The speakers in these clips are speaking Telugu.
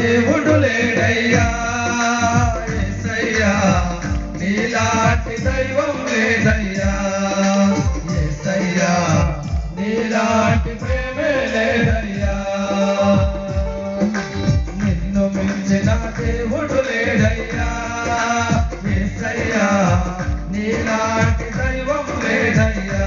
దేవుడు లేడయ్యా యేసయ్యా నీలాంటి దైవం లేదయ్యా. యేసయ్యా నీలాంటి ప్రేమే లేదయ్యా. నిన్ను మించిన దేవుడు లేడయ్యా. యేసయ్యా నీలాంటి దైవం లేదయ్యా.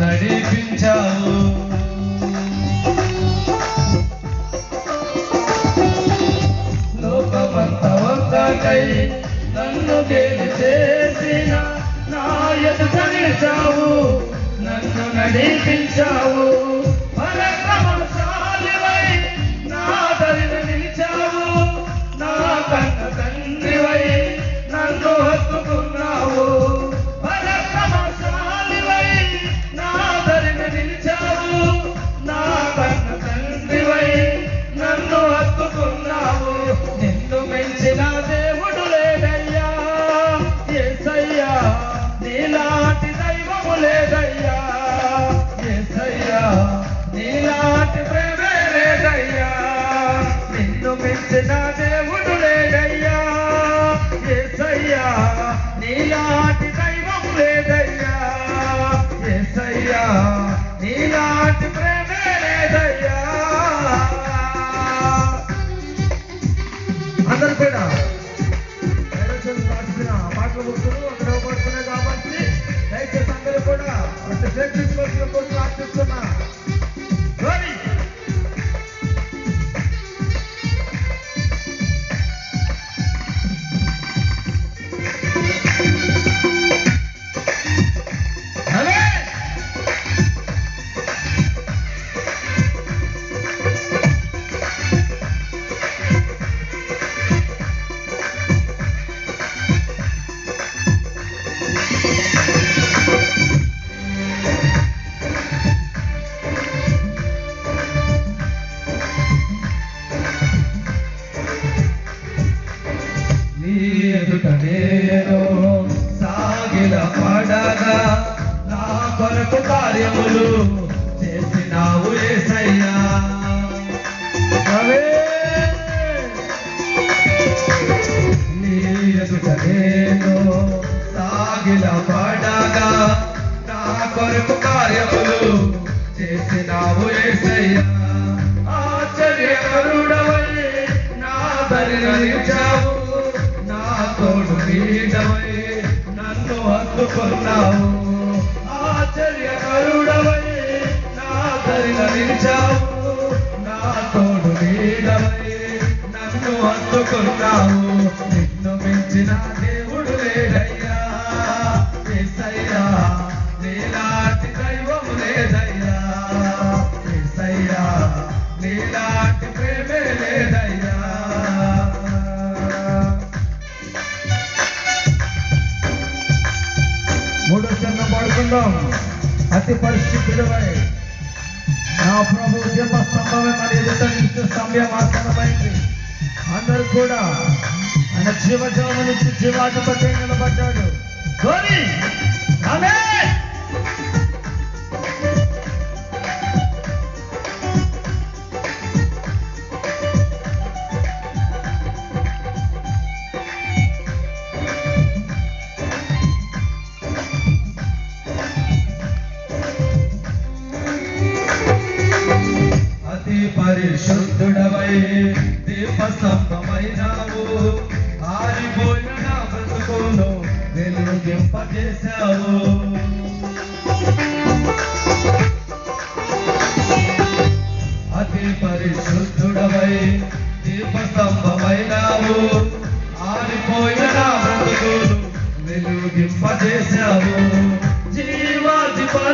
నడిపించావు. లోకమంత ఒక్కటై నన్ను గేలు చేసిన నా ఎదుట నిలిచావు. నన్ను నడిపించావు. నీలాంటి కొరకు కార్యములు చేసినావు ఏసయ్యా. నీ ఎదుట నేను సాగిల పడగా. నా కొరకు కార్యములు చేసినావు ఏసయ్యా. ఆశ్చర్యకరుడవై నా దరి నిలిచావు నా తోడు నీడవై నన్ను హత్తుకున్నావు. నిలిచావు నా తోడు నీడవై నన్ను హత్తుకున్నావు నిన్ను మించిన దేవుడు లేడయ్యా నీలాంటి దైవం లేదయ్యా నీలాంటి ప్రేమే లేదయ్యా మూడో అతి నా ప్రభు సింహస్తంభమే మన ఎదుట నిత్య సమయం ఆసనమైంది అందరూ కూడా ఆయన జీవజామ నుంచి జీవాధిపతి నిలబడ్డాడు. ధోని వర్ధింపజేశావు అతి పరిశుద్ధుడవై దీపస్తంభమైనావు. ఆరిపోయిన నా బ్రతుకు వెలుగింపజేశావు. జీవాధిపతివై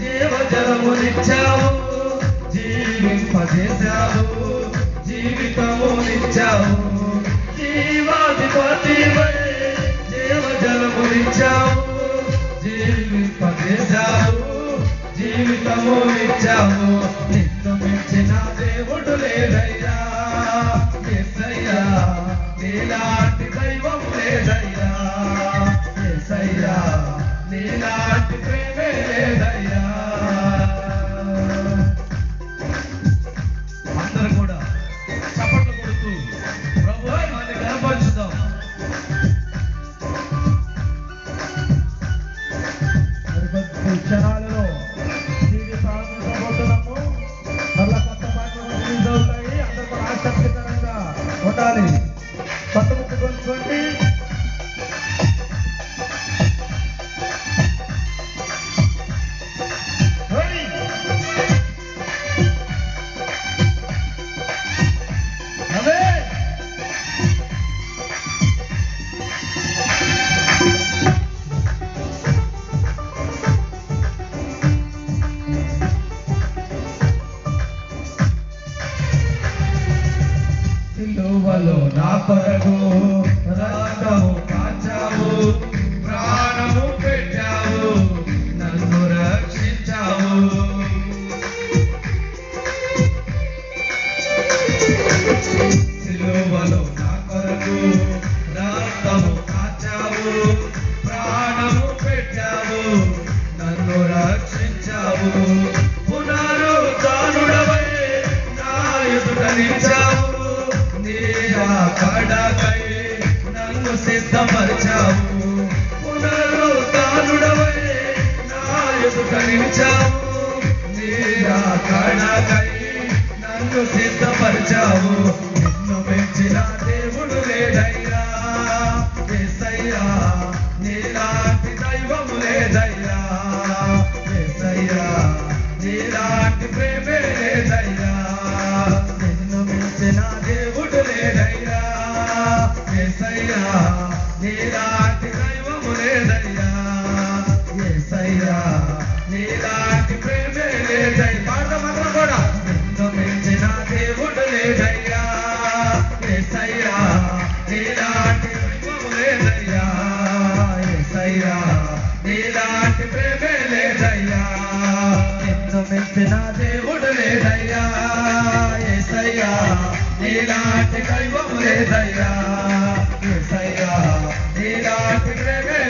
జీవజలమునిచ్చావు. జీవింపజేశావు. జీవితమునిచ్చావు. జీవాధిపతివై chao, dime pa' que chao, dime pa' mover chao. Caralho. కరిచావు నీ కణకై నన్ను సిద్ధపరిచావు. నా దేవుడు లేదయ్యా ఎసయ్యా నీలాంటి దైవం లేదయ్యా ఎసయ్యా నీలాంటి ప్రేమే